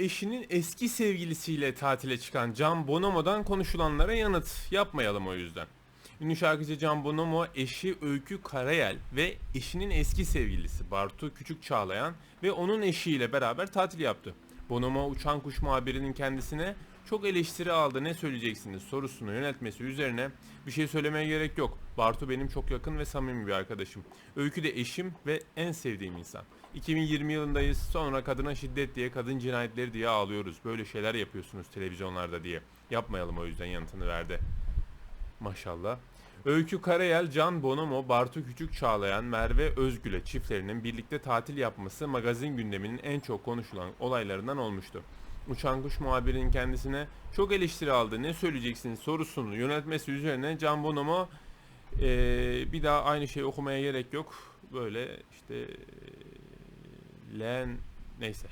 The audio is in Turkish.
eşinin eski sevgilisiyle tatile çıkan Can Bonomo'dan konuşulanlara yanıt yapmayalım o yüzden. Ünlü şarkıcı Can Bonomo eşi Öykü Karayel ve eşinin eski sevgilisi Bartu Küçük Çağlayan ve onun eşiyle beraber tatil yaptı. Bonomo uçan kuş muhabirinin kendisine çok eleştiri aldı ne söyleyeceksiniz sorusunu yöneltmesi üzerine bir şey söylemeye gerek yok. Bartu benim çok yakın ve samimi bir arkadaşım. Öykü de eşim ve en sevdiğim insan. 2020 yılındayız sonra kadına şiddet diye kadın cinayetleri diye ağlıyoruz. Böyle şeyler yapıyorsunuz televizyonlarda diye. Yapmayalım o yüzden yanıtını verdi. Maşallah. Öykü Karayel, Can Bonomo, Bartu Küçük Çağlayan, Merve Özgül'e çiftlerinin birlikte tatil yapması magazin gündeminin en çok konuşulan olaylarından olmuştu. Uçan Kuş muhabirinin kendisine çok eleştiri aldı ne söyleyeceksiniz sorusunu yöneltmesi üzerine Can Bonomo eee, bir daha aynı şeyi okumaya gerek yok. Böyle işte len neyse